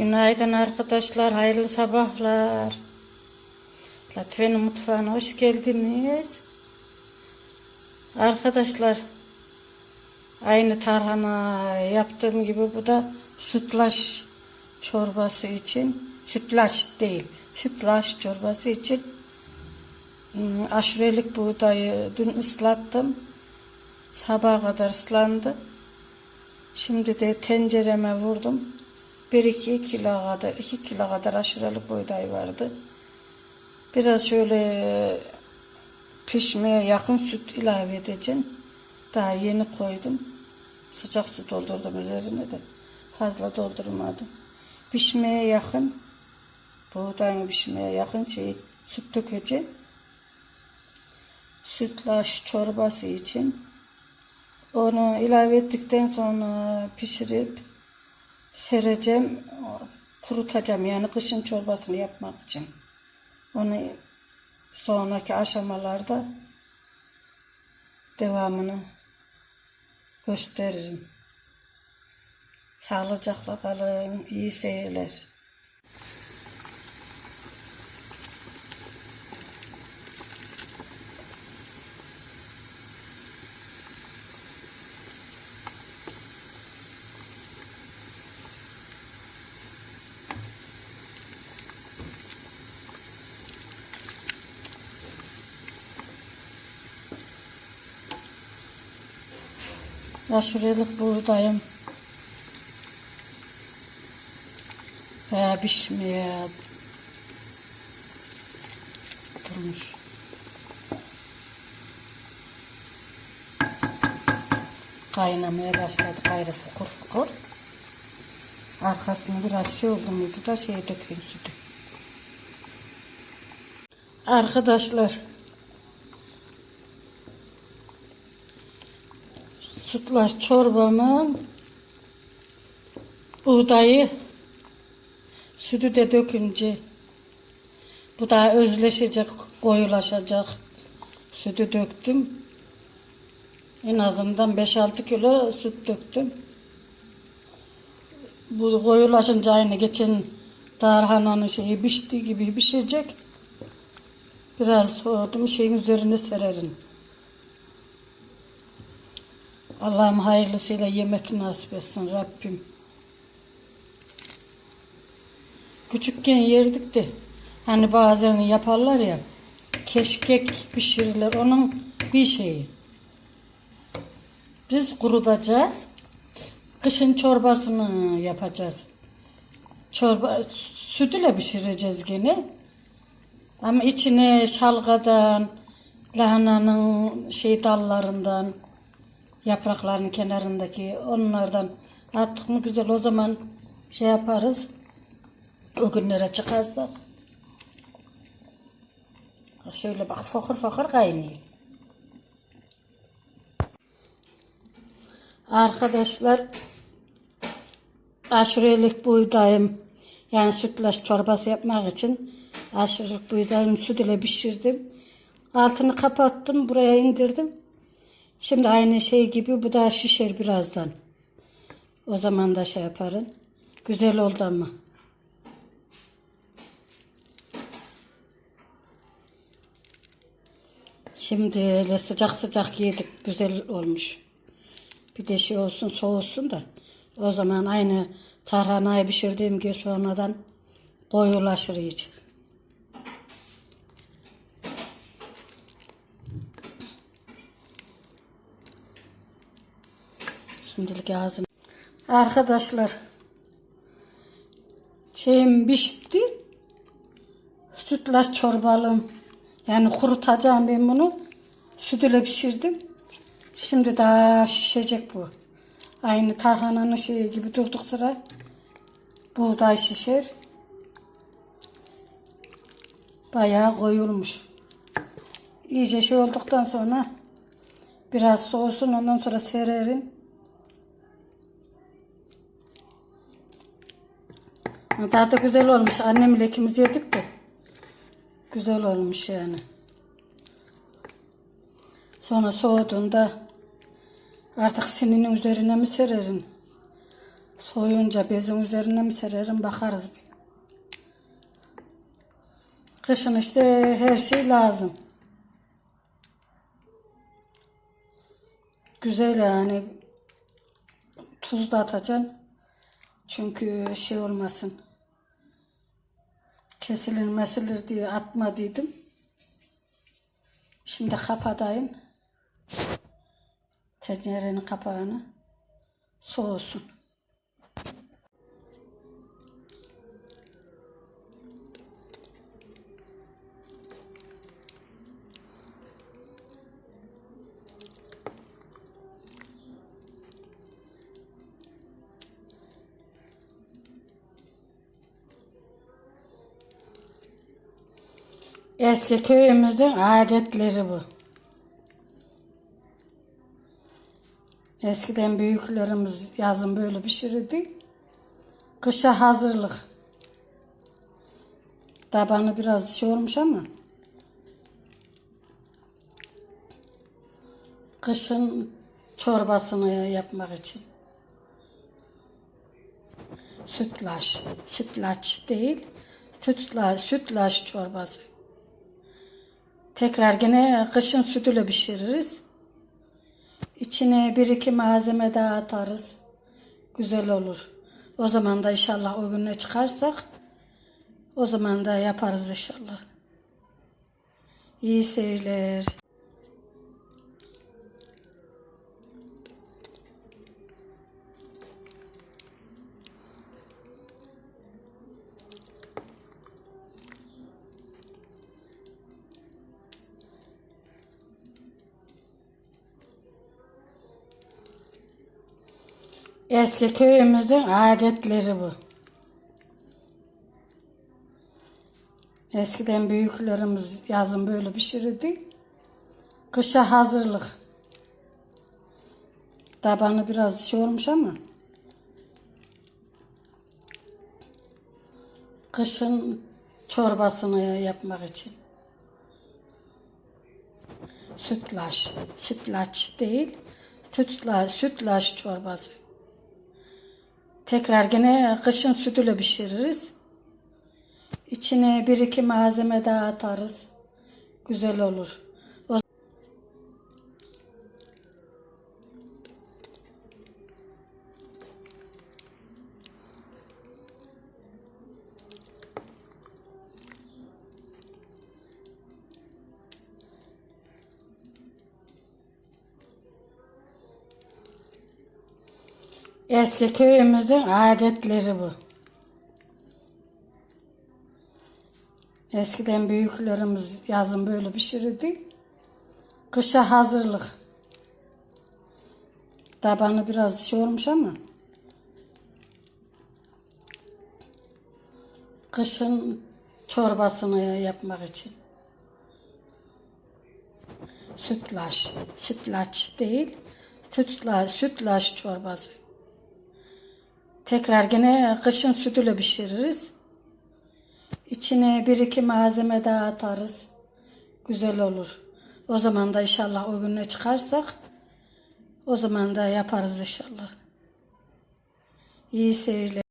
Günaydın arkadaşlar, hayırlı sabahlar. Latife'nin mutfağına hoş geldiniz. Arkadaşlar, aynı tarhana yaptığım gibi bu da sütlaç çorbası için, sütlaç değil, sütlaç çorbası için ım, aşurelik buğdayı dün ıslattım. Sabaha kadar ıslandı. Şimdi de tencereme vurdum. 1-2 kilo kadar, 2 kilo kadar aşırılık buğday vardı. Biraz şöyle pişmeye yakın süt ilave edeceğim. Daha yeni koydum. Sıcak su doldurdum üzerine de. Fazla doldurmadım. Pişmeye yakın, buğdayın pişmeye yakın şey süt dökeceğim. Sütlaç çorbası için onu ilave ettikten sonra pişirip sereceğim, kurutacağım yani kışın çorbasını yapmak için. Onu sonraki aşamalarda devamını gösteririm. Sağlıcakla kalın, iyi seyirler. Aşurelik buğdayım. Veya pişmeye durmuş. Kaynamaya başladı gayrı fukur fukur. Arkasını biraz şey oldu muydu da şey sütü. Arkadaşlar sütlaç çorbamın buğdayı sütü de dökünce bu da özleşecek, koyulaşacak. Sütü döktüm. En azından 5-6 kilo süt döktüm. Bu koyulaşınca aynı geçen tarhananın şeyi piştiği gibi pişecek. Biraz soğudum şeyin üzerine sererim. Allah'ım hayırlısıyla yemek nasip etsin Rabbim. Küçükken yerdik de hani bazen yaparlar ya keşkek pişirirler onun bir şeyi. Biz kurutacağız. Kışın çorbasını yapacağız. Çorba sütüyle pişireceğiz gene. Ama içine şalgadan, lahananın şey dallarından, yaprakların kenarındaki onlardan attık mı güzel o zaman şey yaparız. O günlere çıkarsak. Şöyle bak fakir fakir kaynıyor. Arkadaşlar aşurelik buğdayım yani sütlaç çorbası yapmak için aşurelik buğdayım süt ile pişirdim. Altını kapattım buraya indirdim. Şimdi aynı şey gibi bu da şişer birazdan. O zaman da şey yaparım. Güzel oldu ama. Şimdi öyle sıcak sıcak yedik. Güzel olmuş. Bir de şey olsun soğusun da. O zaman aynı tarhanayı pişirdiğim gibi sonradan koyulaşır iyice. Şimdilik ağzını. Arkadaşlar şeyim pişti. Sütlaç çorbalım. Yani kurutacağım ben bunu. Sütüyle pişirdim. Şimdi daha şişecek bu. Aynı tarhananın şeyi gibi durduk sıra. Buğday şişer. Bayağı koyulmuş. İyice şey olduktan sonra biraz soğusun ondan sonra sererim. Daha da güzel olmuş. Annemle ikimiz yedik de. Güzel olmuş yani. Sonra soğuduğunda artık sininin üzerine mi sererim? Soyunca bezin üzerine mi sererim bakarız. Kışın işte her şey lazım. Güzel yani. Tuz da atacağım. Çünkü şey olmasın. Kesilir mesilir diye atma dedim. Şimdi kapatayım. Tencerenin kapağını. Soğusun. Eski köyümüzün adetleri bu. Eskiden büyüklerimiz yazın böyle pişirirdi. Kışa hazırlık. Tabanı biraz şey olmuş ama. Kışın çorbasını yapmak için. Sütlaç. Sütlaç değil. Sütlaç, sütlaç çorbası. Tekrar gene kışın sütüyle pişiririz. İçine bir iki malzeme daha atarız. Güzel olur. O zaman da inşallah o güne çıkarsak o zaman da yaparız inşallah. İyi seyirler. Eski köyümüzün adetleri bu. Eskiden büyüklerimiz yazın böyle pişirirdi. Kışa hazırlık. Tabanı biraz şey olmuş ama. Kışın çorbasını yapmak için. Sütlaç. Sütlaç değil. Sütlaç, sütlaç çorbası. Tekrar gene kışın sütüyle pişiririz. İçine bir iki malzeme daha atarız. Güzel olur. Eski köyümüzün adetleri bu. Eskiden büyüklerimiz yazın böyle pişirirdi. Kışa hazırlık. Tabanı biraz şey olmuş ama. Kışın çorbasını yapmak için. Sütlaç. Sütlaç değil. Sütlaç, sütlaç çorbası. Tekrar gene kışın sütüyle pişiririz. İçine bir iki malzeme daha atarız. Güzel olur. O zaman da inşallah o güne çıkarsak o zaman da yaparız inşallah. İyi seyirler.